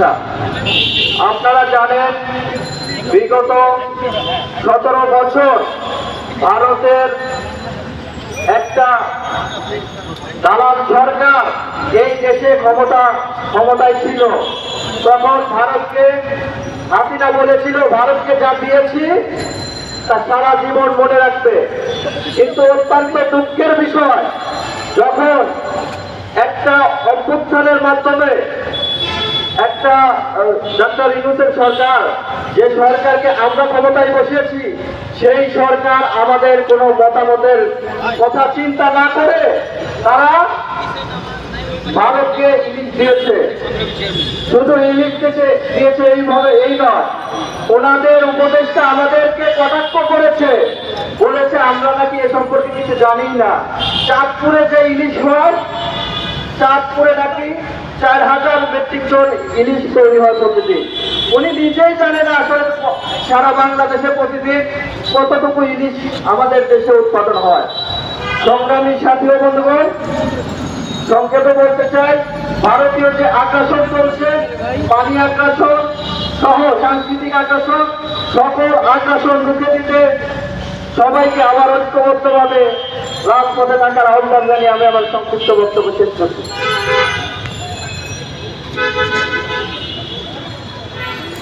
প্রতিষ্ঠা আপনারা জানেন, বিগত সতেরো বছর ভারতের একটা দালাল সরকার এই দেশে ক্ষমতা, ক্ষমতায় ছিল। তখন ভারতকে, হাসিনা বলেছিল, ভারতকে যা দিয়েছি, তা সারা জীবন মনে রাখবে। কিন্তু অত্যন্ত দুঃখের বিষয়, যখন একটা অভ্যুত্থানের মাধ্যমে একটা ডক্টর ইউনুসের সরকার, যে সরকারকে আমরা ক্ষমতায় বসিয়েছি, সেই সরকার আমাদের কোনো মতামতের কথা চিন্তা না করে তারা ভারতকে ইলিশ দিয়েছে। শুধু ইলিশ থেকে দিয়েছে এইভাবে এই নয়। ওনাদের উপদেশটা আমাদেরকে কটাক্ষ করেছে। বলেছে, আমরা নাকি এ সম্পর্কে কিছু জানি না। চাঁদপুরে যে ইলিশ হয় চাঁদপুরে নাকি চার হাজার মেট্রিক টন ইলিশ তৈরি হয় প্রতিদিন। উনি নিজেই জানে না আসলে সারা বাংলাদেশে প্রতিদিন কতটুকু ইলিশ আমাদের দেশে উৎপাদন হয়। সংগ্রামী সাথী বন্ধুগণ, সংক্ষেপে বলতে চাই, ভারতীয় যে আগ্রাসন চলছে, পানি আগ্রাসন সহ সাংস্কৃতিক আগ্রাসন, সকল আগ্রাসন রুখে দিতে সবাইকে আবার ঐক্যবদ্ধভাবে রাজপথে থাকার আহ্বান জানিয়ে আমি আমার সংক্ষিপ্ত বক্তব্য শেষ করছি।